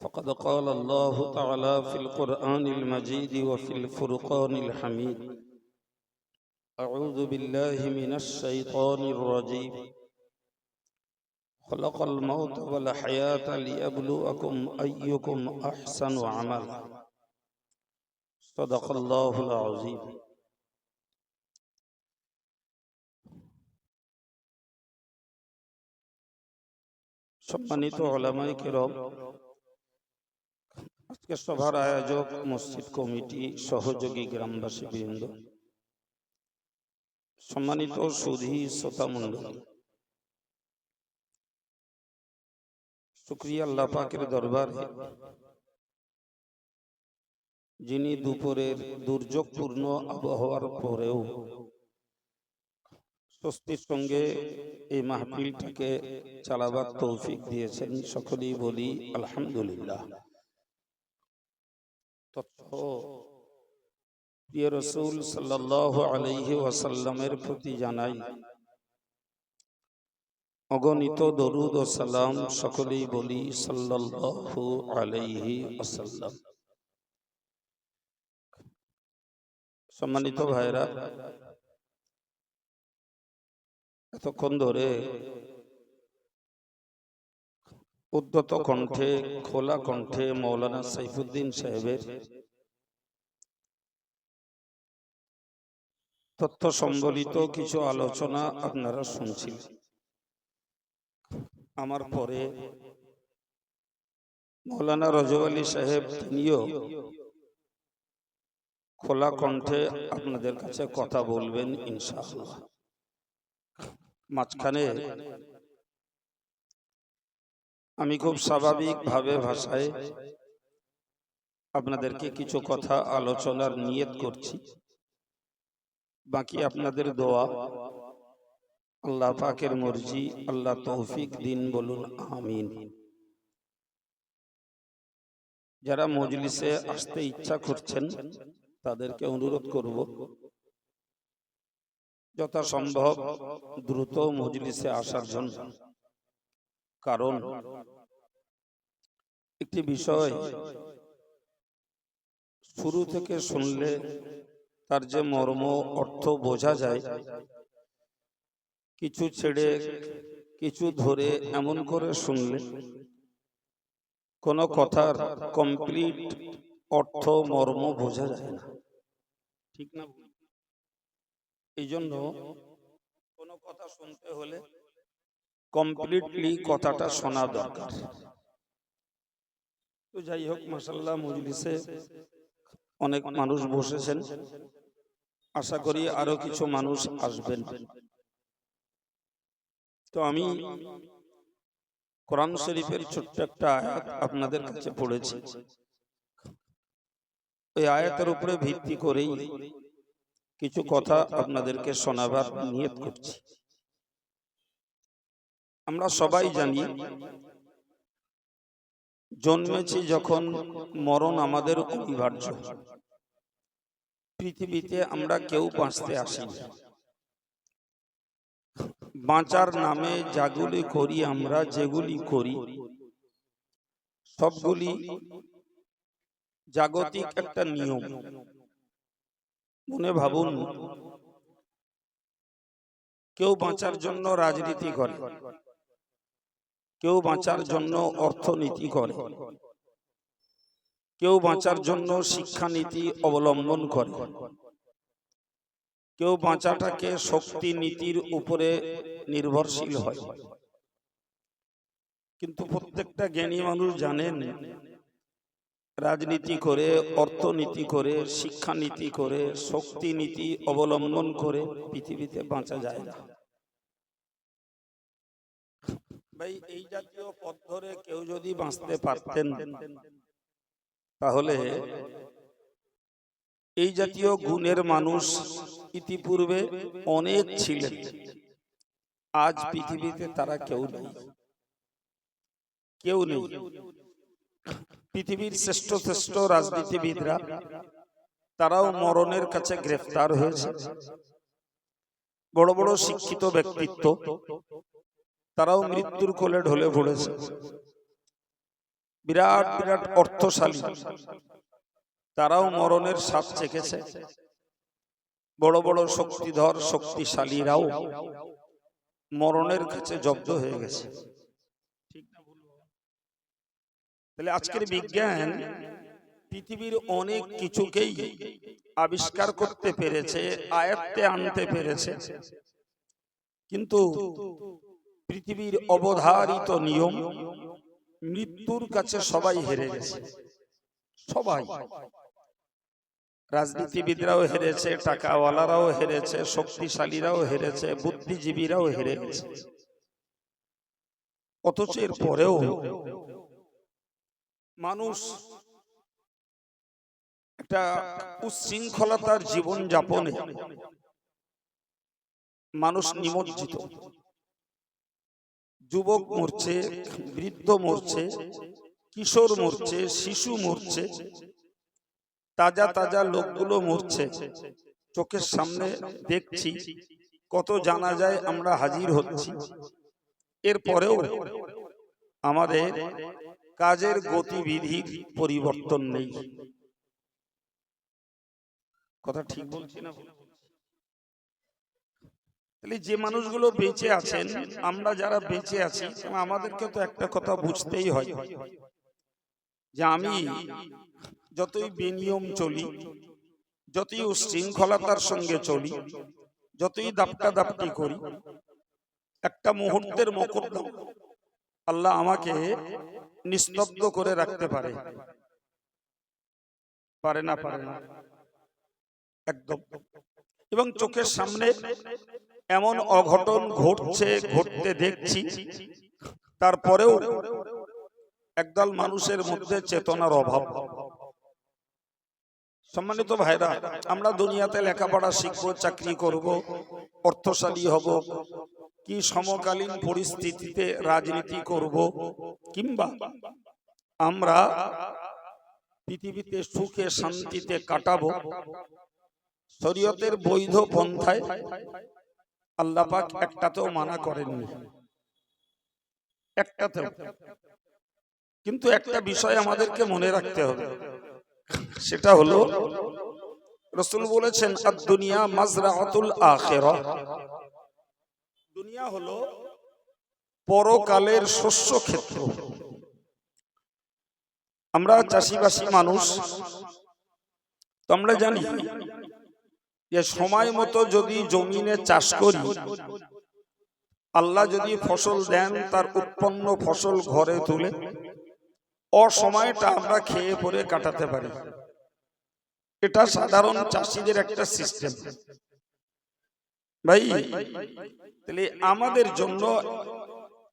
فقد قال الله تعالى في القرآن المجيد وفي الفرقان الحميد أعوذ بالله من الشيطان الرجيم خلق الموت والحياة ليبلوكم أيكم أحسن عملا صدق الله العظيم সম্মানিত ওলামাই কেরম আজকে সভার আয়োজক মসজিদ কমিটি সহযোগী গ্রামবাসী বৃন্দ সম্মানিত সুধী শ্রোতা মন্ডলী শুক্রিয়া আল্লাহ পাকের দরবারে যিনি দুপুরের দুর্যোগপূর্ণ আবহাওয়ার পরেও স্বস্তির সঙ্গে এই মাহফিলটিকে চালাবার তৌফিক দিয়েছেন সকলেই বলি আলহামদুলিল্লাহ। তথ্য। প্রিয় রসুল আলহি ওয়াসাল্লামের প্রতি জানাই, অগণিত দরুদ ও সালাম সকলেই বলি সাল্লাল্লাহু আলাইহি ওয়াসাল্লাম। সম্মানিত ভাইরা এতক্ষণ ধরে উদ্যত কণ্ঠে খোলা কণ্ঠে মৌলানা সাইফুদ্দিন সাহেবের তথ্য সম্বলিত কিছু আলোচনা আপনারা শুনছিলেন আমার পরে মৌলানা রজব আলী সাহেব তিনিও খোলা কণ্ঠে আপনাদের কাছে কথা বলবেন ইনশাআল্লাহ। মাঝখানে আমি খুব স্বাভাবিকভাবে ভাষায় আপনাদেরকে কিছু কথা আলোচনার নিয়ত করছি। বাকি আপনাদের দোয়া। আল্লাহ পাকের মর্জি আল্লাহ তৌফিক দিন বলুন আমিন। যারা মজলিসে আসতে ইচ্ছা করছেন তাদেরকে অনুরোধ করব যথাসম্ভব দ্রুত মজলিসে আসার জন্য। কারণ একটি বিষয় শুরু থেকে শুনলে তার যে মর্ম, অর্থ বোঝা যায়, কিছু ছেড়ে, কিছু ধরে এমন করে শুনলে কোনো কথার কমপ্লিট অর্থ, মর্ম বোঝা যায় না। ঠিক না এই জন্য কোনো কথা শুনতে হলে কমপ্লিটলি কথাটা শোনা দরকার। তো যাই হোক মাসাল্লাহ মজলিসে অনেক মানুষ বসেছেন। আশা করি আরও কিছু মানুষ আসবেন। তো আমি কোরআন শরীফের ছোট্ট একটা আয়াত আপনাদের কাছে পড়েছি। ওই আয়াতের উপরে ভিত্তি করেই কিছু কথা আপনাদেরকে শোনাবার নিয়ত করছি। আমরা সবাই জানি জন্মেছি যখন মরণ আমাদের অনিবার্য পৃথিবীতে আমরা কেউ বাঁচতে আসি বাঁচার নামে যাগুলি করি আমরা যেগুলি করি সবগুলি জাগতিক একটা নিয়ম। মনে ভাবুন কেউ বাঁচার জন্য রাজনীতি করে কেউ বাঁচার জন্য অর্থনীতি করে। কেউ বাঁচার জন্য শিক্ষানীতি অবলম্বন করে। কেউ বাঁচাটাকে শক্তি নীতির উপরে নির্ভরশীল হয়। কিন্তু প্রত্যেকটা জ্ঞানী মানুষ জানেন রাজনীতি করে অর্থনীতি করে শিক্ষানীতি করে শক্তি নীতি অবলম্বন করে পৃথিবীতে বাঁচা যায় না। ভাই এই জাতীয় পথ ধরে কেউ যদি বাঁচতে পারতেন তাহলে এই জাতীয় গুণের মানুষ ইতিপূর্বে অনেক ছিলেন। আজ পৃথিবীতে তারা কেউ নেই। কেউ নেই। পৃথিবীর শ্রেষ্ঠ শ্রেষ্ঠ রাজনীতিবিদরা তারাও মরণের কাছে গ্রেফতার হয়েছে। বড় বড় শিক্ষিত ব্যক্তিত্ব তারাও মৃত্যুর কোলে ঢলে পড়েছে। বিরাট বিরাট অর্থশালী। তারাও মরণের স্বাদ চেখেছে। বড় বড় শক্তিধর শক্তিশালীরাও মরণের কাছে জব্দ হয়ে গেছে। তাহলে আজকের বিজ্ঞান পৃথিবীর অনেক কিছুকেই আবিষ্কার করতে পেরেছে আয়ত্তে আনতে পেরেছে। কিন্তু পৃথিবীর অবধারিত নিয়ম মৃত্যুর কাছে সবাই হেরে গেছে। সবাই। রাজনীতিবিদরাও হেরেছে টাকাওয়ালারাও হেরেছে শক্তিশালীরাও হেরেছে বুদ্ধিজীবীরাও হেরে গেছে। অথচ এর পরেও মানুষ একটা উচ্ছৃঙ্খলতার জীবন যাপনে মানুষ নিমজ্জিত। যুবক মরছে বৃদ্ধ মরছে কিশোর মরছে শিশু মরছে তাজা তাজা লোকগুলো মরছে। চোখের সামনে দেখছি কত জানা যায় আমরা হাজির হচ্ছি। এরপরেও আমাদের কাজের গতিবিধির পরিবর্তন নেই। কথা ঠিক বলছি না যে মানুষগুলো বেঁচে আছেন, আমরা যারা বেঁচে আছি, আমাদেরকে তো একটা কথা বুঝতেই হয় যে আমি যতই বেনিয়ম চলি, যতই উশৃঙ্খলতার সঙ্গে চলি, যতই দাপটা দাপটি করি, একটা মুহূর্তের মকদ্দম আল্লাহ আমাকে নিস্তব্ধ করে রাখতে পারে। পারে না পারে না। একদম। এবং চোখের সামনে এমন অঘটন ঘটছে ঘটতে দেখছি। তারপরেও একদল মানুষের মধ্যে চেতনার অভাব। সম্মানিত ভাইরা আমরা দুনিয়াতে লেখাপড়া শিখব চাকরি করব অর্থশালী হব কি সমকালীন পরিস্থিতিতে রাজনীতি করব কিংবা আমরা পৃথিবীতে সুখে শান্তিতে কাটাবো। শরীয়তের বৈধ পন্থায় আল্লাপাক একটাতেও মানা করেননি। একটাতেও। কিন্তু একটা বিষয় আমাদেরকে মনে রাখতে হবে। সেটা হলো রসুল বলেছেন আর দুনিয়া মাজরাতুল আখেরা। দুনিয়া হলো পরকালের শস্য ক্ষেত্র। আমরা চাষিবাসী মানুষ। তো আমরা জানি যে সময় মতো যদি জমিনে চাষ করি, আল্লাহ যদি ফসল দেন, তার উৎপন্ন ফসল ঘরে তুলে, অসময়টা আমরা খেয়ে পরে কাটাতে পারি। এটা সাধারণ চাষিদের একটা সিস্টেম। ভাই, তাহলে আমাদের জন্য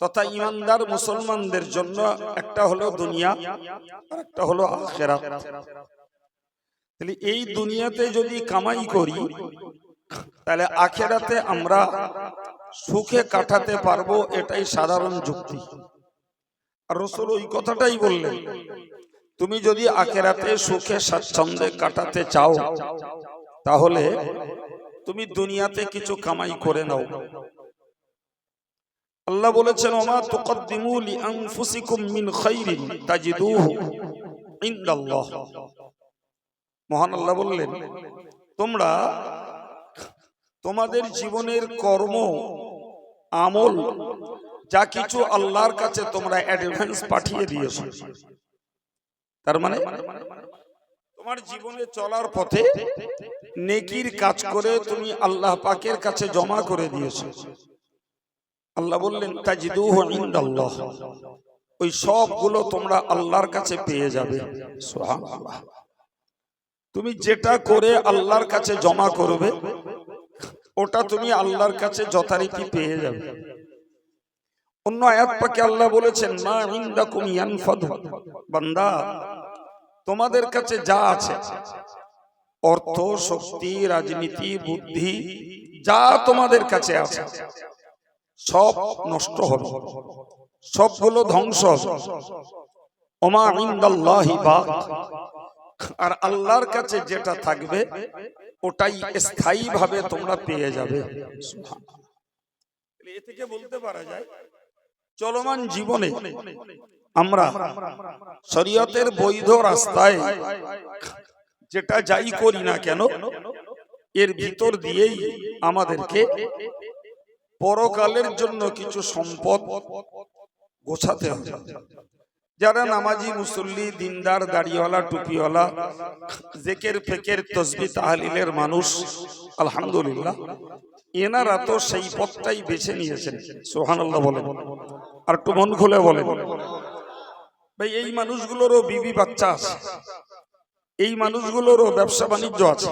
তথা ইমানদার মুসলমানদের জন্য একটা হলো দুনিয়া, আর একটা হলো আখেরাত। তাহলে এই দুনিয়াতে যদি কামাই করি তাহলে আখেরাতে আমরা সুখে কাটাতে পারব এটাই সাধারণ যুক্তি। আর রসুল ওই কথাটাই বললেন তুমি যদি আখেরাতে সুখে স্বাচ্ছন্দ্যে কাটাতে চাও তাহলে তুমি দুনিয়াতে কিছু কামাই করে নাও। আল্লাহ বলেছেন ওমা তুকদ্দিমু লিআনফুসিকুম মিন খাইরিন তাজিদুহু ইনদাল্লাহ। মহান আল্লাহ বললেন, তোমরা তোমাদের জীবনের কর্ম, আমল, যা কিছু আল্লাহর কাছে তোমরা অ্যাডভান্স পাঠিয়ে দিয়েছ। তার মানে তোমার জীবনে চলার পথে নেকির কাজ করে তুমি আল্লাহ পাকের কাছে জমা করে দিয়েছ। আল্লাহ বললেন, তাজিদুহু ইনদাল্লাহ। ওই সবগুলো তোমরা আল্লাহর কাছে পেয়ে যাবে। সুবহানাল্লাহ। তুমি যেটা করে আল্লাহর কাছে জমা করবে, ওটা তুমি আল্লাহর কাছে যথারীতি পেয়ে যাবে। অন্য আয়াত পাকে আল্লাহ বলেছেন, মা ইনদাকুম ইয়ানফাদু বান্দা, তোমাদের কাছে যা আছে, অর্থ, শক্তি, রাজনীতি, বুদ্ধি, যা তোমাদের কাছে আছে, সব নষ্ট হবে সবগুলো ধ্বংস হবে। ওমা ইনদাল্লাহি বাক আর আল্লাহর কাছে যেটা থাকবে, ওটাই স্থায়ী ভাবে তোমরা পেয়ে যাবে। এ থেকে বলতে পারা যায়, চলমান জীবনে আমরা শরীয়তের বৈধ রাস্তায় যেটা যাই করি না কেন, এর ভিতর দিয়েই আমাদেরকে পরকালের জন্য কিছু সম্পদ গোছাতে হবে। যারা নামাজি মুসল্লি দিনদার দাড়িওয়ালা টুপিওয়ালা জেকের ফেকের তসবি তাহলিলের মানুষ আলহামদুলিল্লাহ। এনারা তো সেই পথটাই বেছে নিয়েছেন। সোহান আল্লাহ বলেন। আর একটু মন খুলে বলেন। ভাই এই মানুষগুলোরও বিবি বাচ্চা আছে। এই মানুষগুলোরও ব্যবসা বাণিজ্য আছে।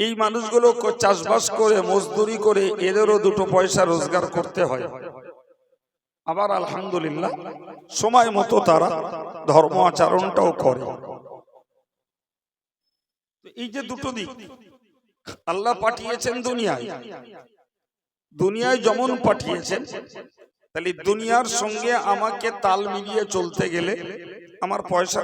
এই মানুষগুলো চাষবাস করে মজদুরি করে এদেরও দুটো পয়সা রোজগার করতে হয়। আবার আলহামদুলিল্লাহ, সময় মতো তারা ধর্ম আচরণটাও করে। এই যে দুটো দিক, আল্লাহ পাঠিয়েছেন দুনিয়ায়। দুনিয়ায় যেমন পাঠিয়েছেন, তাহলে দুনিয়ার সঙ্গে আমাকে তাল মিলিয়ে চলতে গেলে আমার পয়সা